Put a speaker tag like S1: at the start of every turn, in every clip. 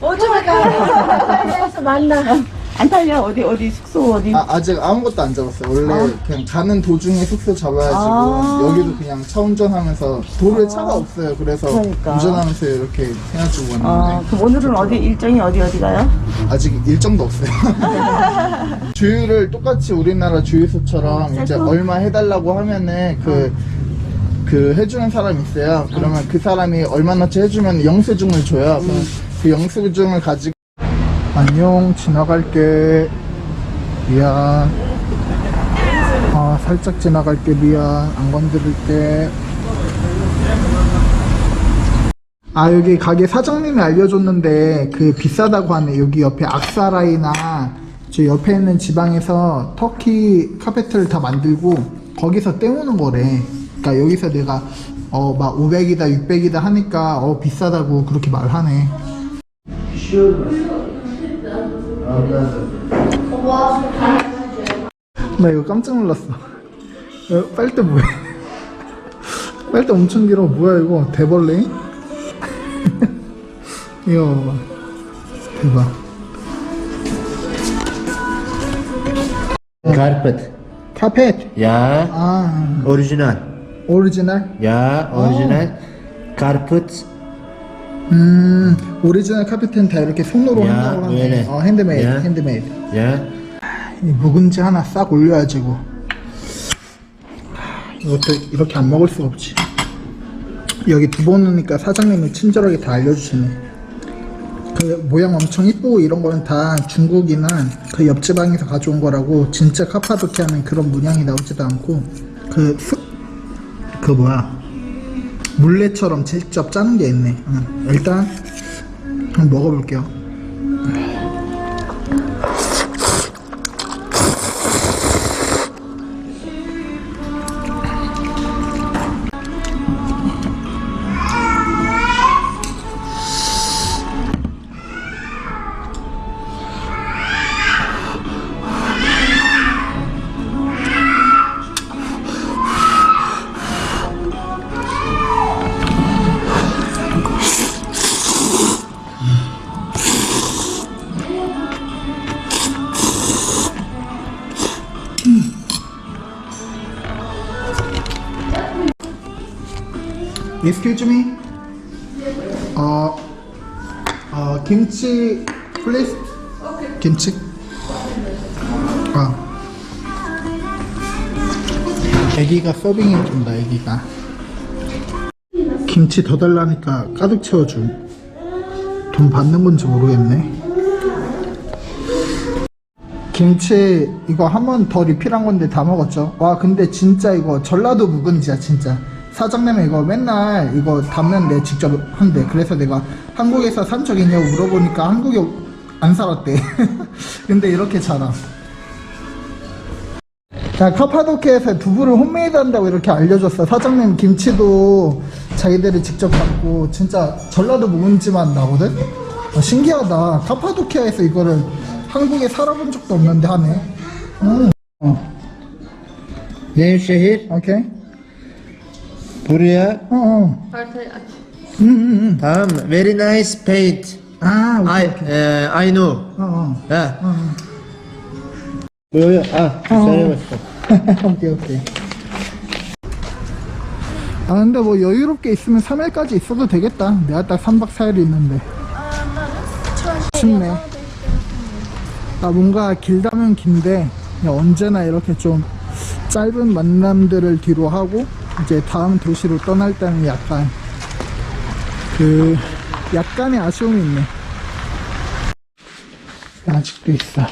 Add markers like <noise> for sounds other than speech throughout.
S1: 어쩌면 만나. 안 탈려? 어디, 어디, 숙소 어디?
S2: 아, 아직 아무것도 안 잡았어요. 원래 그냥 가는 도중에 숙소 잡아야지고
S1: 아.
S2: 여기도 그냥 차 운전하면서 도로에 차가 없어요. 그래서
S1: 그러니까.
S2: 운전하면서 이렇게 해가지고 왔는데
S1: 아, 그럼 오늘은 어디, 일정이 어디, 어디 가요?
S2: 아직 일정도 없어요. <laughs> 주유를 똑같이 우리나라 주유소처럼 이제
S1: 셀프?
S2: 얼마 해달라고 하면은 그, 그 해주는 사람이 있어요. 그러면 그 사람이 얼마나치 해주면 영수증을 줘요. 그럼 그 영수증을 가지고 안녕 지나갈게. 미안. 아 살짝 지나갈게 미안. 안 건드릴게. 아 여기 가게 사장님이 알려줬는데 그 비싸다고 하네. 여기 옆에 악사라이나 저 옆에 있는 지방에서 터키 카페트를 다 만들고 거기서 떼우는 거래. 그러니까 여기서 내가 어 막 500이다 600이다 하니까 어 비싸다고 그렇게 말하네 나 이거 깜짝 놀랐어. 어, 빨대 뭐야? 빨대 엄청 길어. 뭐야 이거? 대벌레? <laughs> 이거 봐봐. 대박.
S3: Carpet.
S2: 카펫
S3: Ya,
S2: 아.
S3: Orijinal.
S2: 오리지널
S3: Ya, orijinal. Carpet.
S2: 음 오리지널 카펫은 다 이렇게 손으로
S3: 야,
S2: 한다고 하네? 어 핸드메이드
S3: 야.
S2: 핸드메이드
S3: Ya.
S2: 이 묵은지 하나 싹 올려야지 이거 이것도 이렇게 안 먹을 수가 없지 여기 두번 오니까 사장님이 친절하게 다 알려주시네 그 모양 엄청 이쁘고 이런 거는 다 중국이나 그 옆지방에서 가져온 거라고 진짜 카파도키아는 그런 문양이 나오지도 않고 그, 스, 그 뭐야 물레처럼 직접 짜는 게 있네 응. 일단 한번 먹어볼게요 Excuse me. 어, 어, 김치, please. 김치. 아. 애기가 서빙 해 준다, 애기가. 김치 더 달라니까 가득 채워줌. 돈 받는 건지 모르겠네. 김치 이거 한 번 더 리필한 건데 다 먹었죠. 와 근데 진짜 이거 전라도 묵은지야 진짜. 사장님이 이거 맨날 이거 담는 내 직접 한대. 그래서 내가 한국에서 산 적 있냐고 물어보니까 한국에 안 살았대. <laughs> 근데 이렇게 자라. 자 카파도키아에서 두부를 홈메이드 한다고 이렇게 알려줬어. 사장님 김치도 자기들이 직접 갖고 진짜 전라도 묵은지만 나거든. 어, 신기하다. 카파도키아에서 이거를 한국에 살아본 적도 없는데 하네. 음. 어,
S3: şehir?
S2: 오케이.
S3: Buraya.
S2: 어, 어. 음, 음, 음.
S3: Tamam. Very nice paint.
S2: 아, 오케이,
S3: I,
S2: 오케이.
S3: eh, I know.
S2: 어, 어.
S3: Ha.
S2: 어,
S3: Böyle. Ah.
S2: 어.
S3: Söyle <laughs> bakalım.
S2: 오케이, 오케이. 아, 근데 뭐 여유롭게 있으면 3일까지 있어도 되겠다. 내가 딱 3박 4일 있는데. 춥네. 아, 뭔가 길다면 긴데, 그냥 언제나 이렇게 좀 짧은 만남들을 뒤로 하고, 이제 다음 도시로 떠날 때는 약간, 그, 약간의 아쉬움이 있네. 아직도 있어.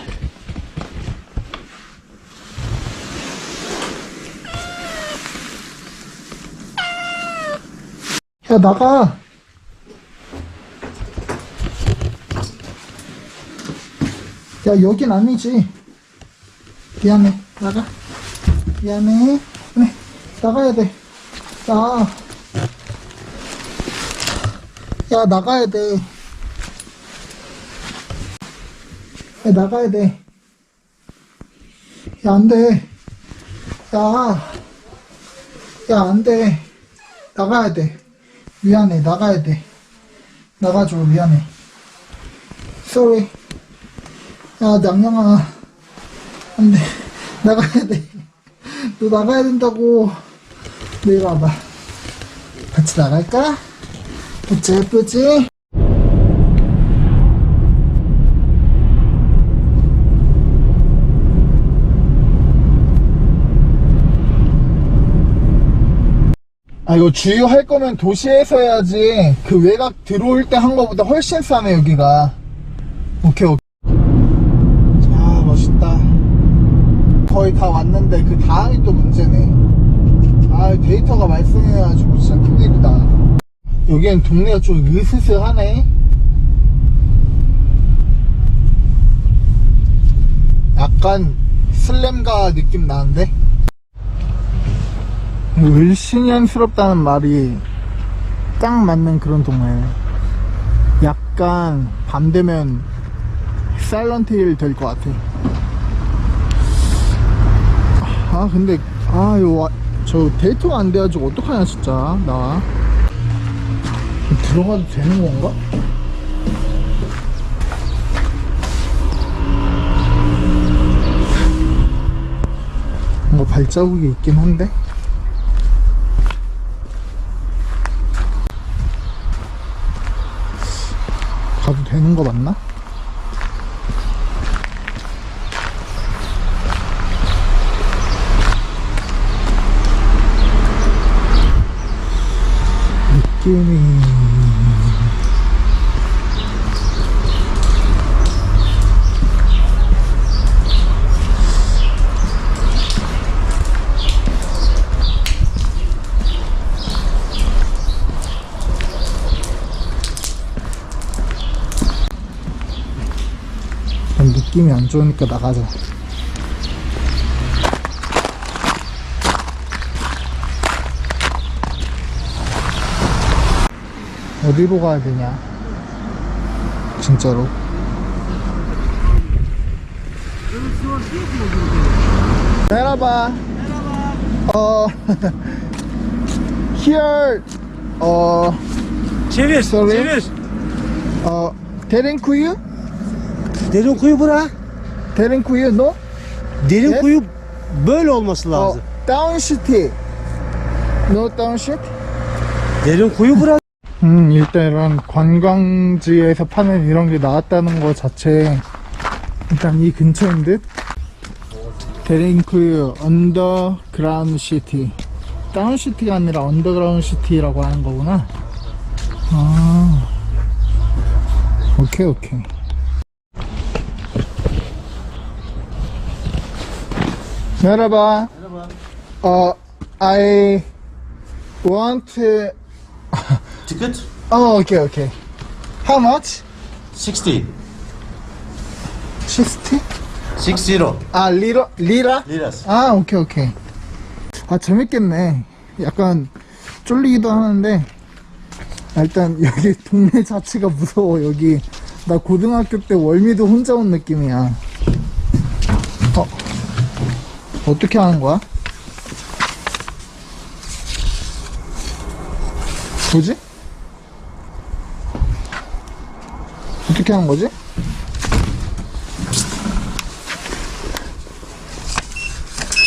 S2: 야 나가! 야 여긴 아니지. 미안해. 나가. 미안해. 그래 나가야 돼 야 야 나가야 돼 야, 나가야 돼. 야, 안 돼. 야. 야, 안 돼. 나가야 돼. 미안해, 나가야 돼. 나가줘, 미안해. sorry. 야, 냥냥아. 안 돼. <laughs> 나가야 돼. 너 나가야 된다고. 내일 와봐. 같이 나갈까? 어째 예쁘지? 아 이거 주유할 거면 도시에서 해야지 그 외곽 들어올 때 한 거보다 훨씬 싸네 여기가 오케이 오케이 아 멋있다 거의 다 왔는데 그 다음이 또 문제네 아 데이터가 말썽해가지고 진짜 큰일이다 여기는 동네가 좀 으스스하네 약간 슬램가 느낌 나는데 을신연스럽다는 말이 딱 맞는 그런 동네. 약간 밤 되면 사일런트 힐 될 것 같아. 아 근데 아요 저 데이터가 안 돼가지고 어떡하냐 진짜 나 들어가도 되는 건가? 뭔가 발자국이 있긴 한데 가도 되는 거 맞나? 느낌이 느낌이 안 좋으니까 나가자. 어디로 가야 되냐? 진짜로. 메라바. 어, <laughs> here, 어,
S4: Çevir,
S2: Sorry.
S4: çevir.
S2: 어, derin kuyu?
S4: Derin kuyu bura.
S2: derin kuyu, no?
S4: Derin
S2: Yes.
S4: kuyu böyle olması
S2: 어,
S4: lazım.
S2: 다운시티. No 다운시티?
S4: Derin kuyu bura.
S2: 음, 일단 이런 관광지에서 파는 이런 게 나왔다는 거 자체 일단 이 근처인 듯. 데링크유 언더그라운드 시티. 다운시티가 아니라 언더그라운드 시티라고 하는 거구나. 아. 오케이 오케이. 메라바 어 I want
S3: Ticket?
S2: Oh, okay, okay. How much?
S3: 60.
S2: 60?
S3: 60.
S2: 아, 리라, 리라?
S3: Liras.
S2: 아, 오케이, 오케이. 아, 재밌겠네. 약간 쫄리기도 하는데, 아, 일단 여기 <laughs> 동네 자체가 무서워, 여기. 나 고등학교 때 월미도 혼자 온 느낌이야. 어, 어떻게 하는 거야? 뭐지? 어떻게 하는 거지?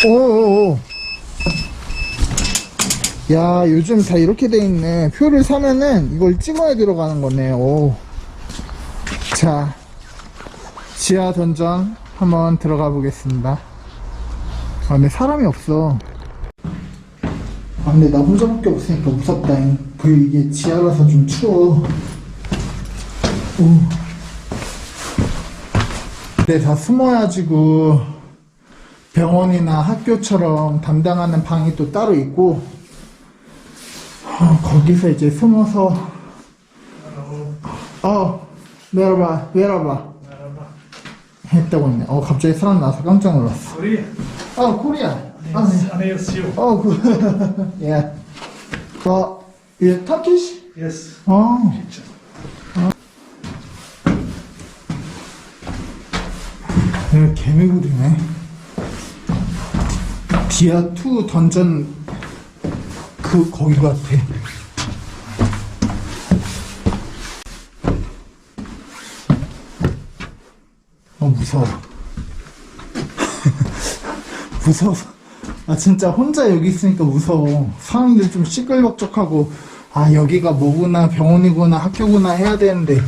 S2: 오오오. 야, 요즘 다 이렇게 돼 있네. 표를 사면은 이걸 찍어야 들어가는 거네. 오. 자, 지하 던전 한번 들어가 보겠습니다. 아, 근데 사람이 없어. 아, 근데 나 혼자밖에 없으니까 무섭다. 그 이게 지하라서 좀 추워. 오. 근데 다 숨어야지고 병원이나 학교처럼 담당하는 방이 또 따로 있고 어, 거기서 이제 숨어서 어 내려봐 내려봐 했다고 했네 어 갑자기 사람 나서 깜짝 놀랐어
S5: Korea.
S2: 어 코리아 아, 네.
S5: 안녕하세요.
S2: 어 그, <laughs> 예. 어, 예, 터키시?
S5: Yes.
S2: 어. 네, 개미굴이네. 디아2 던전 그 거기 같아. 어 무서워. <laughs> 무서워서 아 진짜 혼자 여기 있으니까 무서워. 사람들 좀 시끌벅적하고. 아 여기가 뭐구나. 병원이구나. 학교구나 해야 되는데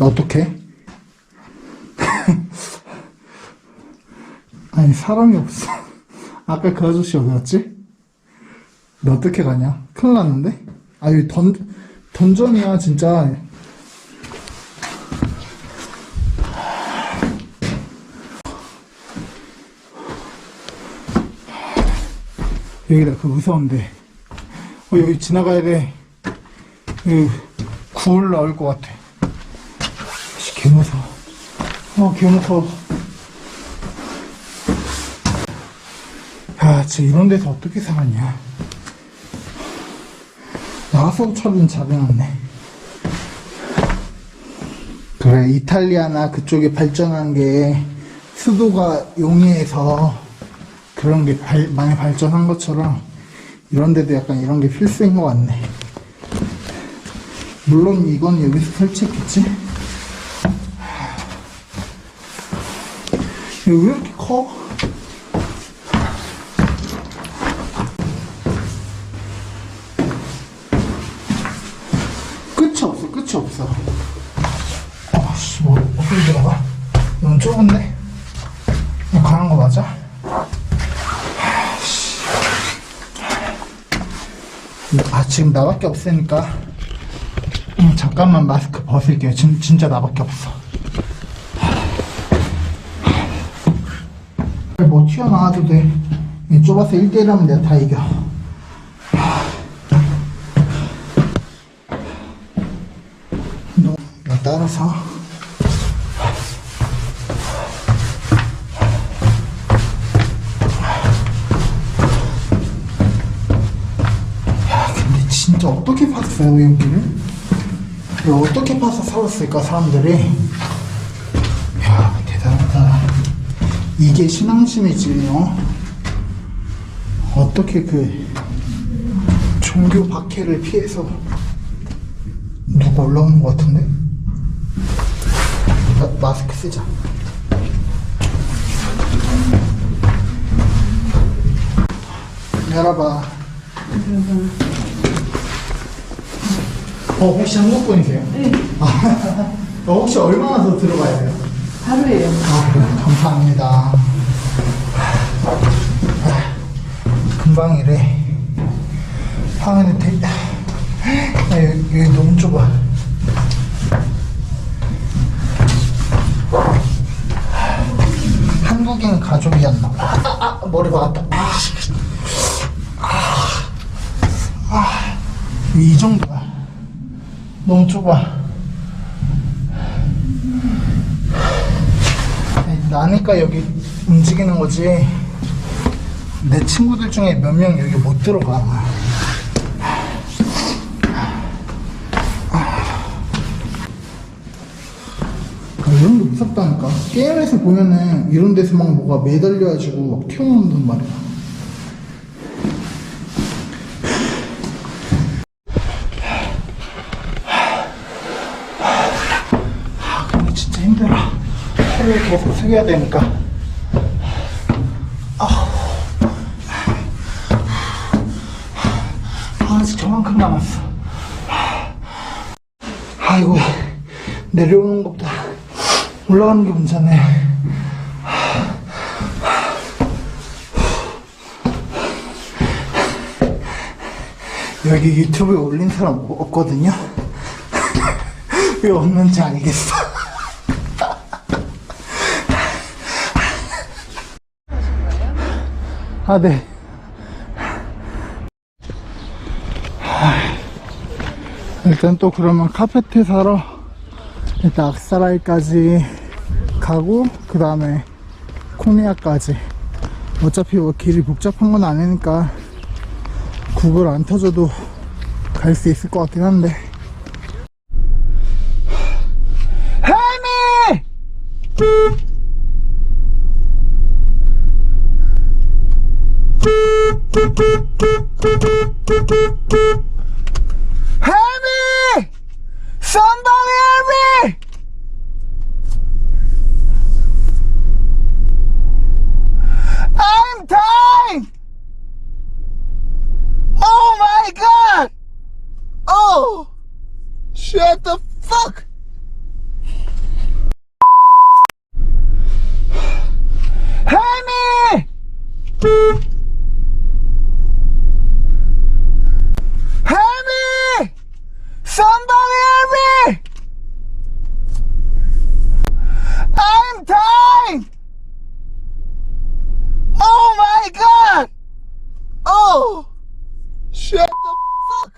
S2: 어떡해? <laughs> 아니 사람이 없어 아까 그 아저씨 어디 갔지? 너 어떻게 가냐? 큰일 났는데? 아 여기 던, 던전이야 진짜 여기다 그 무서운데 어 여기 지나가야 돼 여기 구울 나올 것 같아 씨, 개 무서워 어 개 무서워 야 진짜 이런 데서 어떻게 살았냐? 나가서 차는 잘해놨네. 그래 이탈리아나 그쪽에 발전한 게 수도가 용이해서 그런 게 발- 많이 발전한 것처럼 이런 데도 약간 이런 게 필수인 것 같네. 물론 이건 여기서 설치했겠지 이거 왜 이렇게 커? 끝이 없어, 끝이 없어. 아씨, 뭐, 어떻게 들어가? 너무 좁은데? 이거 가는 거 맞아? 아씨. 아, 지금 나밖에 없으니까. 음, 잠깐만 마스크 벗을게요. 진, 진짜 나밖에 없어. 뭐 튀어나와도 돼. 이 좁아서 1대1 하면 내가 다 이겨. 너, 나 따라서. 어떻게 봤어요, 여기를? 어떻게 봐서 살았을까, 사람들이? 야, 대단하다. 이게 신앙심이지, 어? 어떻게 그, 종교 박해를 피해서 누가 올라오는 것 같은데? 마, 마스크 쓰자. 열어봐. 어, 혹시 한국 분이세요? 네. 아, 어, <laughs> 혹시 얼마나 더 들어가야 돼요?
S1: 하루에요.
S2: 아. 감사합니다. 아, 금방이래. 아, 되게, 아, 여기, 여기 너무 좁아. 한국인 가족이었나? 아, 아, 아, 머리 박았다. 아, 아, 아, 이 정도야. 너무 좁아. 나니까 여기 움직이는 거지. 내 친구들 중에 몇 명 여기 못 들어가. 아, 이런 게 무섭다니까. 게임에서 보면은 이런 데서 막 뭐가 매달려가지고 막 튀어나온단 말이야. 아, 근데 진짜 힘들어. 허리를 계속 숙여야 되니까. 아, 아직 저만큼 남았어. 아이고, 내려오는 것보다 올라가는 게 문제네. 여기 유튜브에 올린 사람 없거든요? <laughs> 왜 없는지 알겠어. 아, 네. 일단 또 그러면 카페트 사러 일단 악사라이까지 가고 그 다음에 코니아까지 어차피 뭐 길이 복잡한 건 아니니까 구글 안 터져도 갈 수 있을 것 같긴 한데 What the